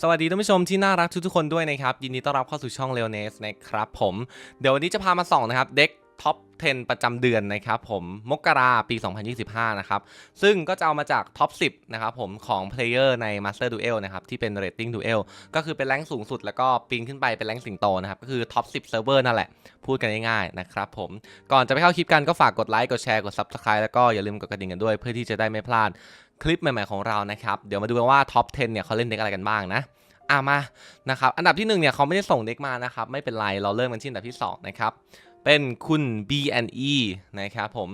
สวัสดีท่านผู้ชมที่น่ารักทุกๆคนด้วยนะครับ ยินดีต้อนรับเข้าสู่ช่อง l e o n e s นะครับผมเดี๋ยววันนี้จะพามาส่องนะครับ เด็กท็อป 10 ประจำเดือนนะครับผมมกราปี 2025 นะครับ ซึ่งก็จะเอามาจากท็อป 10 นะครับผมของเพลเยอร์ใน Master Duel นะครับ ที่เป็น Rating Duel ก็คือเป็นแรงสูงสุดแล้วก็ปีนขึ้นไปเป็นแรงสิงโตนะครับ ก็คือท็อป 10 เซิร์ฟเวอร์นั่นแหละ พูดกันง่ายๆนะครับผม ก่อนจะไปเข้าคลิปกันก็ฝากกดไลค์ กดแชร์ กด Subscribe แล้วก็อย่าลืมกดกระดิ่งกันด้วย เพื่อที่จะได้ไม่พลาด คลิปใหม่ๆของเรานะครับ เดี๋ยวมาดูกันว่าท็อป 10 เนี่ยเขาเล่นเด็กอะไรกันบ้างนะอะมานะครับ อันดับที่ 1 เนี่ยเขาไม่ได้ส่งเด็กมานะครับ ไม่เป็นไรเราเริ่มกันที่อันดับที่ 2 นะครับ เป็นคุณ B&E นะครับผม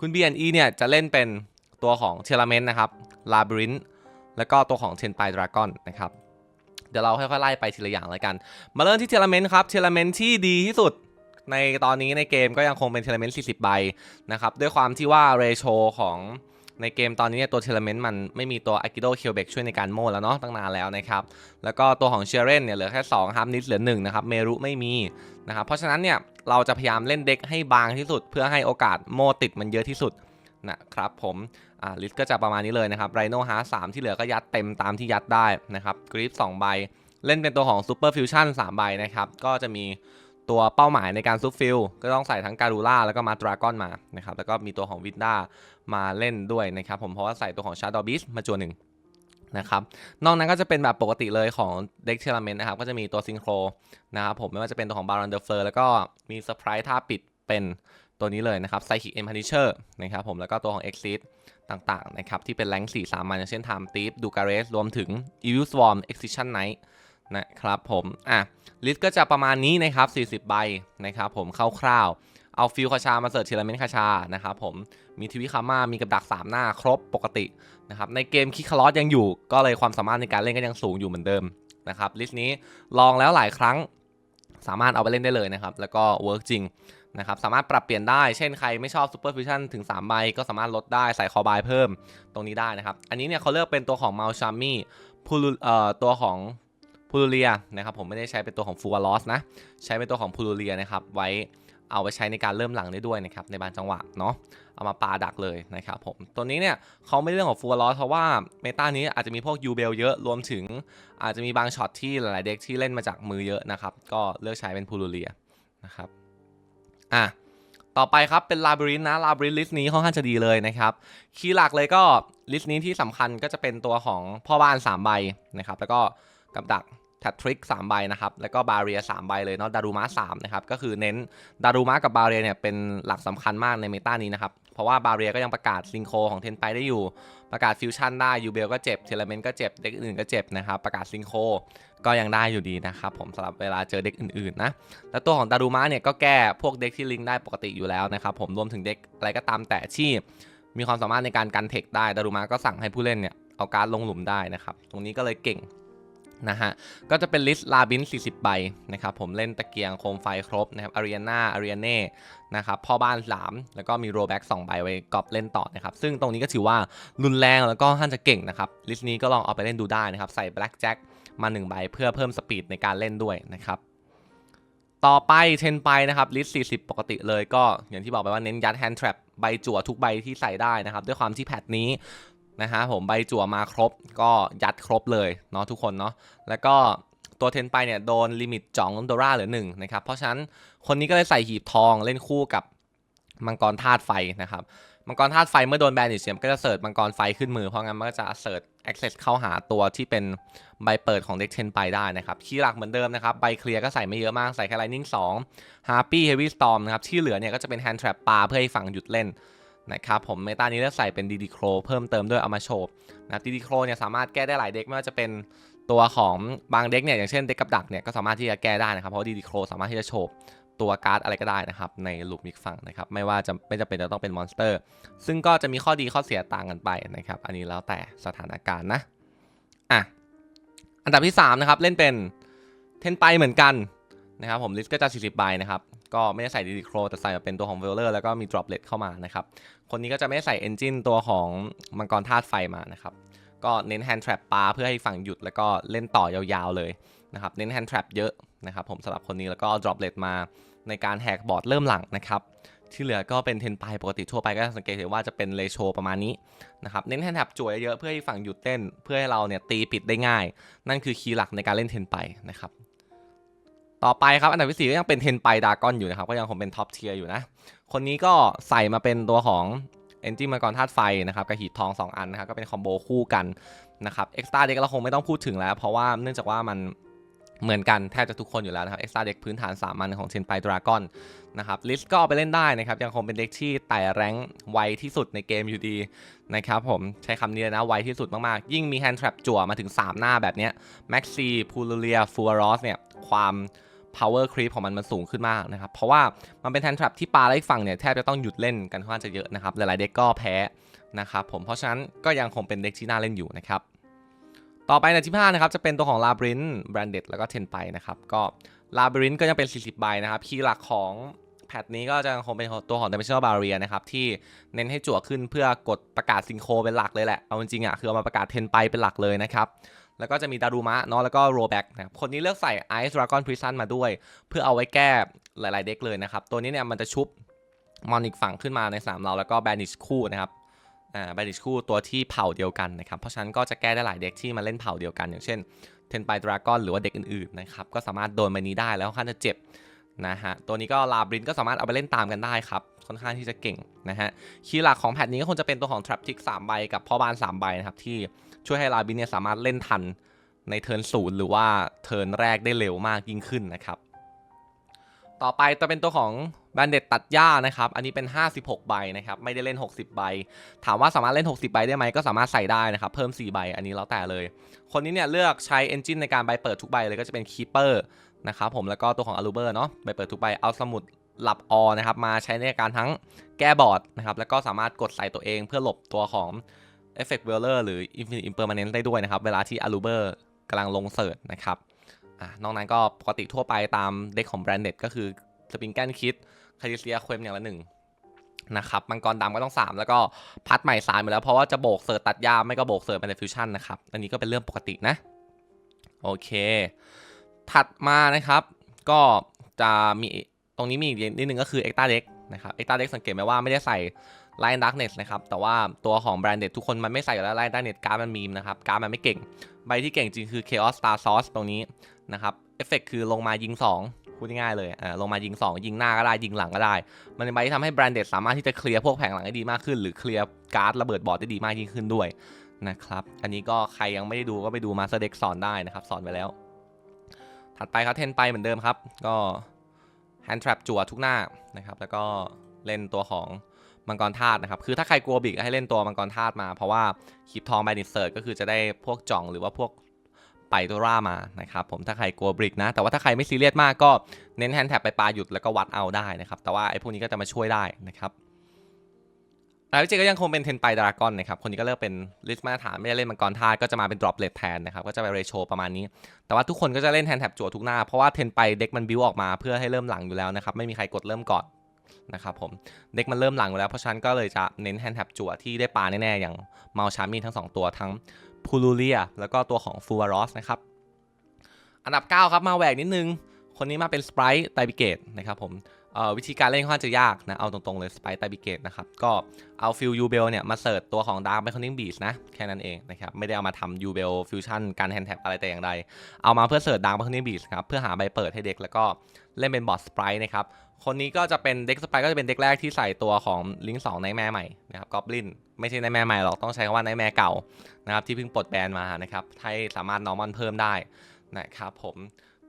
คุณ B&E เนี่ยจะเล่นเป็นตัวของเทเลเมนนะครับลาบรินแล้วก็ตัวของเทนไ d ดราก้อนนะครับ เดี๋ยวเราค่อยๆไล่ไปทีละอย่างแล้วกัน มาเริ่มที่เทเลเมนครับเทเลเมนที่ดีที่สุดในตอนนี้ในเกมก็ยังคงเป็นเทเลเมน40 ใบนะครับ ด้วยความที่ว่าเรโชของ ในเกมตอนนี้เนี่ยตัวเทเลเมนต์มันไม่มีตัวอากิโดเคียวเบกช่วยในการโม่แล้วเนาะตั้งนานแล้วนะครับ แล้วก็ตัวของเชเรนเนี่ยเหลือแค่2ฮาร์มนิสเหลือ1นะครับเมรุไม่มีนะครับเพราะฉะนั้นเนี่ยเราจะพยายามเล่นเด็กให้บางที่สุด เพื่อให้โอกาสโมติดมันเยอะที่สุดนะครับผมอ่าลิสก็จะประมาณนี้เลยนะครับไรโนฮาร์สามที่เหลือก็ยัดเต็มตามที่ยัดได้นะครับกริฟสองใบ เล่นเป็นตัวของซูเปอร์ฟิวชั่น3ใบนะครับก็จะมี ตัวเป้าหมายในการซุปฟิลก็ต้องใส่ทั้งการูล่าแล้วก็มาดราก้อนมานะครับแล้วก็มีตัวของวินด้ามาเล่นด้วยนะครับผมเพราะว่าใส่ตัวของชาร์ดอบิสมาจวนหนึ่งนะครับนอกนั้นก็จะเป็นแบบปกติเลยของเด็กเทเลเมนต์นะครับก็จะมีตัวซิงโครนะครับผมไม่ว่าจะเป็นตัวของบารอนเดอร์เฟอร์แล้วก็มีเซอร์ไพรส์ท่าปิดเป็นตัวนี้เลยนะครับไซคิกเอ็มพันิเชอร์นะครับผมแล้วก็ตัวของ e x i t ต่างๆนะครับที่เป็นแรงค์4สามัญอย่างเช่น Time Thief ดูการ e s รวมถึง Evil Swarm Excision Knight น นะครับผมอะลิสต์ก็จะประมาณนี้นะครับ 40 ใบนะครับผมคร่าวๆเอาฟิลคาชามาเสิร์ชเทเลเมนต์คาชานะครับผมมีทีวีคาม่ามีกับดัก 3 หน้าครบปกตินะครับในเกมคิคาร์ลอสยังอยู่ ก็เลยความสามารถในการเล่นก็ยังสูงอยู่เหมือนเดิมนะครับลิสต์นี้ลองแล้วหลายครั้งสามารถเอาไปเล่นได้เลยนะครับ แล้วก็เวิร์กจริงนะครับสามารถปรับเปลี่ยนได้ เช่นใครไม่ชอบซูเปอร์ฟิวชั่นถึง3ใบก็สามารถลดได้ใส่คอบายเพิ่มตรงนี้ได้นะครับ อันนี้เนี่ยเขาเลือกเป็นตัวของมาลชามี่พูลเอ่อตัวของ พูลูเรียนะครับผมไม่ได้ใช้เป็นตัวของฟูวาลอสนะใช้เป็นตัวของพูลูเรียนะครับไว้เอาไปใช้ในการเริ่มหลังได้ด้วยนะครับในบางจังหวะเนาะเอามาปาดักเลยนะครับผมตัวนี้เนี่ยเขาไม่ได้เรื่องของฟูลลอสเพราะว่าเมตานี้อาจจะมีพวกยูเบลเยอะรวมถึงอาจจะมีบางช็อตที่หลายๆเด็กที่เล่นมาจากมือเยอะนะครับก็เลือกใช้เป็นพูลูเรียนะครับอะต่อไปครับเป็นลาบรินนะลาบรินลิสต์นี้ค่อนข้างจะดีเลยนะครับคีย์หลักเลยก็ลิสต์นี้ที่สำคัญก็จะเป็นตัวของพ่อบ้าน3ใบนะครับแล้วก็กับดัก แททริกสามใบนะครับ แล้วก็บาเรียสามใบเลยเนาะ ดารุมะสามนะครับ ก็คือเน้นดารุมะกับ บาเรียเนี่ยเป็นหลักสำคัญมากในเมตานี้นะครับ เพราะว่าบาเรียก็ยังประกาศซิงโคของเทนไปได้อยู่ ประกาศฟิวชั่นได้ยูเบลก็เจ็บ เทเลเมนก็เจ็บ เด็กอื่นก็เจ็บนะครับ ประกาศซิงโคก็ยังได้อยู่ดีนะครับผมสำหรับเวลาเจอเด็กอื่นๆนะ แล้วตัวของดารุมะเนี่ยก็แก้พวกเด็กที่ลิงได้ปกติอยู่แล้วนะครับผม รวมถึงเด็กอะไรก็ตามแต่ที่มีความสามารถในการกันเทคได้ ดารุมะก็สั่งให้ผู้เล่นเนี่ยเอาการ์ดลงหลุมได้นะครับ ตรงนี้ก็เลยเก่ง นะฮะ ก็จะเป็นลิสต์ลาบิน40 ใบนะครับ ผมเล่นตะเกียงโคมไฟครบนะครับอารีนาอารีเน่นะครับพ่อบ้าน 3 แล้วก็มีโรแบ็ก2ใบไว้กอบเล่นต่อนะครับ ซึ่งตรงนี้ก็ถือว่ารุนแรงแล้วก็ท่านจะเก่งนะครับ ลิสต์นี้ก็ลองเอาไปเล่นดูได้นะครับ ใส่แบล็กแจ็คมา1ใบเพื่อเพิ่มสปีดในการเล่นด้วยนะครับต่อไปเทนไปนะครับลิสต์40 ปกติเลยก็อย่างที่บอกไปว่าเน้นยัดแฮนด์ทรัพใบจั่วทุกใบที่ใส่ได้นะครับ ด้วยความที่แพทนี้ นะฮะผมใบจั่วมาครบก็ยัดครบเลยเนาะทุกคนเนาะแล้วก็ตัวเทนไปเนี่ยโดนลิมิตจ่องโดราเหลือหนึ่งนะครับเพราะฉะนั้นคนนี้ก็เลยใส่หีบทองเล่นคู่กับมังกรธาตุไฟนะครับมังกรธาตุไฟเมื่อโดนแบนอีกเสียมก็จะเสิร์ชมังกรไฟขึ้นมือเพราะงั้นมันก็จะเสิร์ช access เข้าหาตัวที่เป็นใบเปิดของเด็กเทนไปได้นะครับคีย์หลักเหมือนเดิมนะครับใบเคลียร์ก็ใส่ไม่เยอะมากใส่แค่ lightning 2 harpy heavy storm นะครับที่เหลือเนี่ยก็จะเป็น hand trap ปลาเพื่อให้ฝั่งหยุดเล่น นะครับผมเมตานี้เลือกใส่เป็นดีดีโครเพิ่มเติมด้วยเอามาโชว์นะดีดีโครเนี่ยสามารถแก้ได้หลายเด็กไม่ว่าจะเป็นตัวของบางเด็กเนี่ยอย่างเช่นเด็กกับดักเนี่ยก็สามารถที่จะแก้ได้นะครับเพราะดีดีโครสามารถที่จะโชว์ตัวการ์ดอะไรก็ได้นะครับในลูปมิกฝั่งนะครับไม่ว่าจะไม่จำเป็นจะต้องเป็นมอนสเตอร์ ซึ่งก็จะมีข้อดีข้อเสียต่างกันไปนะครับอันนี้แล้วแต่สถานการณ์นะอะอันดับที่3นะครับเล่นเป็นเทนไปเหมือนกันนะครับผมลิสก็จะ40ใบนะครับ ก็ไม่ได้ใส่ดีดีโครแต่ใส่มาเป็นตัวของเวลเลอร์แล้วก็มี droplet เข้ามานะครับ คนนี้ก็จะไม่ใส่ Engine ตัวของมังกรธาตุไฟมานะครับ ก็เน้น Hand Trap ปลาเพื่อให้ฝั่งหยุดแล้วก็เล่นต่อยาวๆเลยนะครับ เน้น Hand Trap เยอะนะครับผมสำหรับคนนี้แล้วก็ Droplet มาในการแหกบอร์ดเริ่มหลังนะครับ ที่เหลือก็เป็นเทนไปปกติทั่วไปก็สังเกตเห็นว่าจะเป็นเลโชประมาณนี้นะครับ เน้นแฮนด์แท็บจ่วเยอะเพื่อให้ฝั่งหยุดเต้น เพื่อให้เราเนี่ยตีปิดได้ง่าย นั่นคือคีย์หลักในการเล่นเทนไปนะครับ ต่อไปครับอันดับที่สี่ก็ยังเป็นเทนไปดากอนอยู่นะครับก็ยังคงเป็นท็อปเทียร์อยู่นะ คนนี้ก็ใส่มาเป็นตัวของเอนจินมังกรธาตุไฟนะครับกับหีบทอง 2 อันนะครับก็เป็นคอมโบคู่กันนะครับเอ็กซ์ตร้าเด็กเราคงไม่ต้องพูดถึงแล้ว เพราะว่าเนื่องจากว่ามันเหมือนกันแทบจะทุกคนอยู่แล้วนะครับเอ็กซ์ตร้าเด็กพื้นฐาน3มันของเชนไปดราก้อนนะครับลิสก็เอาไปเล่นได้นะครับ ยังคงเป็นเด็กที่ไต่แรงไวที่สุดในเกมอยู่ดีนะครับผมใช้คำนี้เลยนะไวที่สุดมาก ๆ ยิ่งมีแฮนด์ทรัพจั่วมาถึง 3 หน้าแบบนี้แม็กซีพูลูเลียฟูรอสเนี่ยความ power creep ของมันมันสูงขึ้นมากนะครับ เพราะว่ามันเป็นแทนทรัพที่ปลาไล่ฝั่งเนี่ยแทบจะต้องหยุดเล่นกันค่อนข้างจะเยอะนะครับ หลายๆเด็กก็แพ้นะครับผม เพราะฉะนั้นก็ยังคงเป็นเด็กที่น่าเล่นอยู่นะครับ ต่อไปในที่5นะครับจะเป็นตัวของ Labyrinth Branded แล้วก็เทนไปนะครับ ก็ Labyrinth ก็ยังเป็น 40 ใบนะครับ คีย์หลักของแพทนี้ก็จะยังคงเป็นตัวของ Dimensional Barrier นะครับ ที่เน้นให้จั่วขึ้นเพื่อกดประกาศซิงโครเป็นหลักเลยแหละ เอาจริงๆอะคือเอามาประกาศเทนไปเป็นหลักเลยนะครับ แล้วก็จะมีดารุมะเนาะแล้วก็โรแบ็กนะครับคนนี้เลือกใส่ไอซ์ดราก้อนพริซันมาด้วย เพื่อเอาไว้แก้หลาย ๆ เด็กเลยนะครับ ตัวนี้เนี่ยมันจะชุบมอนิกฝั่งขึ้นมาในสามเราแล้วก็แบนิชคู่นะครับอ่าแบนิชคู่ตัวที่เผ่าเดียวกันนะครับ เพราะฉะนั้นก็จะแก้ได้หลายเด็กที่มาเล่นเผ่าเดียวกัน อย่างเช่นเทนไปดราก้อนหรือว่าเด็กอื่น ๆ นะครับก็สามารถโดนใบนี้ได้แล้วค่อนข้างจะเจ็บ นะฮะ ตัวนี้ก็ลาบรินก็สามารถเอาไปเล่นตามกันได้ครับ ค่อนข้างที่จะเก่งนะฮะ คีย์หลักของแพทนี้ก็คงจะเป็นตัวของ Trap Tick 3ใบกับพ่อบ้าน 3 ใบนะครับ ที่ช่วยให้ลาบินเนี่ยสามารถเล่นทันในเทิร์นศูนย์หรือว่าเทิร์นแรกได้เร็วมากยิ่งขึ้นนะครับ ต่อไปจะเป็นตัวของแบนเด็ดตัดหญ้านะครับ อันนี้เป็น 56 ใบนะครับ ไม่ได้เล่น 60 ใบ ถามว่าสามารถเล่น 60 ใบได้ไหมก็สามารถใส่ได้นะครับ เพิ่ม 4 ใบ อันนี้แล้วแต่เลย คนนี้เนี่ยเลือกใช้ Engine ในการใบเปิดทุกใบเลยก็จะเป็น Keeper นะครับผมแล้วก็ตัวของ a l u b e r เนาะใบเปิดทุกใบเอาสมุดหลับออนะครับมาใช้ในการทั้งแก้บอร์ดนะครับแล้วก็สามารถกดใส่ตัวเองเพื่อหลบตัวของ Effect w e l e r หรือ Infinite Impermanence ได้ด้วยนะครับ เวลาที่ a l u b e r กำลังลงเสิร์ชนะครับอ่านอกนั้นก็ปกติทั่วไปตามเด็กของแบรนด์เน็ตก็คือสปริงแกนคิดคาริเซียเควมอย่างละหนึ่งนะครับมังกรดำก็ต้อง 3 แล้วก็พัดใหม่สามไปแล้วเพราะว่าจะโบกเสิร์ชตัดยาไม่ก็โบกเสิร์ชเป็นฟิวชั่นนะครับ อันนี้ก็เป็นเรื่องปกตินะ โอเค ถัดมานะครับ ก็จะมีตรงนี้มีอีกนิดนึงก็คือ Extra Deck นะครับ Extra Deck สังเกตไหมว่าไม่ได้ใส่ Line Darkness นะครับ แต่ว่าตัวของแบรนด์เด็ดทุกคนมันไม่ใส่อยู่แล้ว Line Darkness การ์ดมันมีมนะครับ การ์ดมันไม่เก่ง ใบที่เก่งจริงคือ Chaos Star Source ตรงนี้นะครับ เอฟเฟกคือลงมายิง 2พูดง่ายๆเลยอ่าลงมายิง 2 ยิงหน้าก็ได้ ยิงหลังก็ได้ มันเป็นใบที่ทำให้แบรนด์เด็ดสามารถที่จะเคลียร์พวกแผงหลังได้ดีมากขึ้น หรือเคลียร์การ์ดระเบิดบอร์ดได้ดีมากยิ่งขึ้นด้วยนะครับ อันนี้ก็ใครยังไม่ได้ดูก็ไปดูมาสเด็กสอนได้นะครับ สอนไปแล้ว ถัดไปครับเทนไปเหมือนเดิมครับ ก็ hand trap จั่วทุกหน้านะครับ แล้วก็เล่นตัวของมังกรธาตุนะครับ คือถ้าใครกลัวบิกให้เล่นตัวมังกรธาตุมา เพราะว่าคลิปทองไบนิเซิร์ก็คือจะได้พวกจ่องหรือว่าพวกไปตัวร่ามานะครับผมถ้าใครกลัวบริกนะ แต่ว่าถ้าใครไม่ซีเรียสมากก็เน้นแฮนด์แท็บไปปลาหยุดแล้วก็วัดเอาได้นะครับ แต่ว่าไอ้พวกนี้ก็จะมาช่วยได้นะครับ แล้วเจก็ยังคงเป็นเทนไปดราก้อนนะครับคนนี้ก็เลือกเป็นลิสต์มาตรฐานไม่ได้เล่นมังกรธาตุก็จะมาเป็นดรอปเลทแทนนะครับก็จะไปเรโชประมาณนี้ แต่ว่าทุกคนก็จะเล่นแฮนแท็บจั่วทุกหน้า เพราะว่าเทนไปเด็กมันบิวออกมาเพื่อให้เริ่มหลังอยู่แล้วนะครับไม่มีใครกดเริ่มก่อนนะครับผมเด็กมันเริ่มหลังอยู่แล้วเพราะฉะนั้นก็เลยจะเน้นแฮนแท็บจั่วที่ได้ปลาแน่ๆอย่างเมาชามีทั้ง 2 ตัวทั้งพูลูเลียแล้วก็ตัวของฟูวารอสนะครับอันดับ 9 ครับมาแหวกนิดนึงคนนี้มาเป็นสไปร์ไตบิเกตนะครับผม วิธีการเล่นค่อนข้างจะยากนะ เอาตรงๆเลยสไปร์ไตบิเกตนะครับ ก็เอาฟิลยูเบลเนี่ยมาเสิร์ชตัวของดาร์ k ไบคอนิ่งบีชนะ แค่นั้นเองนะครับ ไม่ได้เอามาทำยูเบลฟิวชั่นการแฮนด์แท็บอะไรแต่อย่างใด เอามาเพื่อเสิร์ชดาร์ k ไบคอนิ่งบีชครับ เพื่อหาใบเปิดให้เด็กแล้วก็เล่นเป็นบอสสไปร์นะครับ คนนี้ก็จะเป็นเด็กสไปร์ก็จะเป็นเด็กแรกที่ใส่ตัวของลิงก์สองในแม่ใหม่นะครับกอบลินไม่ใช่ในแม่ใหม่หรอกต้องใช้คำว่าในแม่เก่านะครับที่เพิ่งปลดแบนมานะครับให้สามารถนอร์มอนเพิ่มได้นะครับผม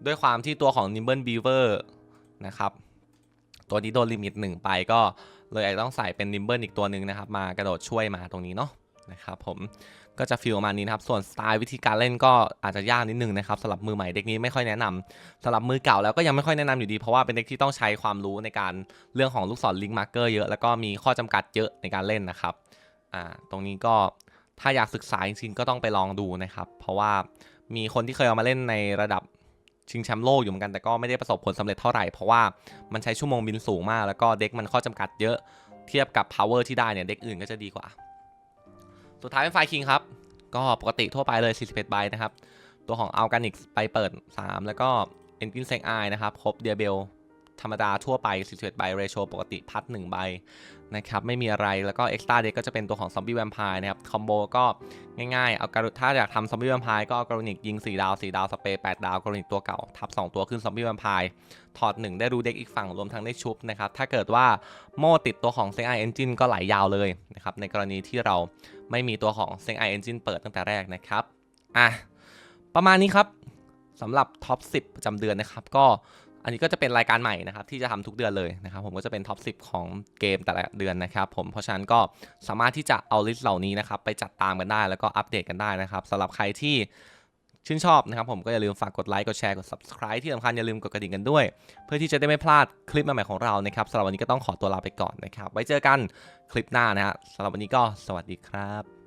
ด้วยความที่ตัวของ Nimble Beaver นะครับ ตัวนี้โดนลิมิตหนึ่งไปก็เลยอาจต้องใส่เป็น Nimble อีกตัวหนึ่งนะครับ มากระโดดช่วยมาตรงนี้เนาะนะครับผมก็จะฟีลประมาณนี้นะครับ ส่วนสไตล์วิธีการเล่นก็อาจจะยากนิดนึงนะครับสำหรับมือใหม่เด็กนี้ไม่ค่อยแนะนำสำหรับมือเก่าแล้วก็ยังไม่ค่อยแนะนำอยู่ดี เพราะว่าเป็นเด็กที่ต้องใช้ความรู้ในการเรื่องของลูกศรลิงก์มาร์เกอร์เยอะแล้วก็มีข้อจำกัดเยอะในการเล่นนะครับอ่าตรงนี้ก็ถ้าอยากศึกษาจริงๆก็ต้องไปลองดูนะครับ เพราะว่ามีคนที่เคยเอามาเล่นในระดับ ชิงแชมป์โลกอยู่เหมือนกันแต่ก็ไม่ได้ประสบผลสำเร็จเท่าไหร่ เพราะว่ามันใช้ชั่วโมงบินสูงมาก แล้วก็เด็กมันข้อจำกัดเยอะเทียบกับ power ที่ได้เนี่ยเด็กอื่นก็จะดีกว่า สุดท้ายเป็นไฟคิงครับ ก็ปกติทั่วไปเลย 41ใบนะครับ ตัวของอัลกานิกไปเปิด 3 แล้วก็ e n g i n e s e c i นะครับ ครบเดียเบล ธรรมดาทั่วไป41ใบเรโชปกติพัด1ใบนะครับไม่มีอะไรแล้วก็ extra deck ก็จะเป็นตัวของซอมบี้แวมไพร์นะครับคอมโบก็ง่ายๆเอาการุถ้าอยากทำซอมบี้แวมไพร์ก็เอาการุนิกยิง 4 ดาว 4 ดาว สเปรย์8ดาวการุนิกตัวเก่า ทับ 2 ตัวขึ้นซอมบี้แวมไพร์ถอด 1 ได้รูเด็กอีกฝั่งรวมทั้งได้ชุบนะครับถ้าเกิดว่าโม่ติดตัวของ s e n i Engine ก็ไหลยาวเลยนะครับในกรณีที่เราไม่มีตัวของ s e n i Engine เปิดตั้งแต่แรกนะครับอะประมาณนี้ครับสำหรับท็อป10 ประจำเดือนนะครับ ก็ อันนี้ก็จะเป็นรายการใหม่นะครับที่จะทำทุกเดือนเลยนะครับผมก็จะเป็นท็อป 10 ของเกมแต่ละเดือนนะครับผมเพราะฉะนั้นก็สามารถที่จะเอาลิสต์เหล่านี้นะครับไปจัดตามกันได้แล้วก็อัปเดตกันได้นะครับสำหรับใครที่ชื่นชอบนะครับผมก็อย่าลืมฝากกดไลค์กดแชร์กด subscribe ที่สำคัญอย่าลืมกดกระดิ่งกันด้วย เพื่อที่จะได้ไม่พลาดคลิปใหม่ๆของเรานะครับสำหรับวันนี้ก็ต้องขอตัวลาไปก่อนนะครับไว้เจอกันคลิปหน้านะฮะสำหรับวันนี้ก็สวัสดีครับ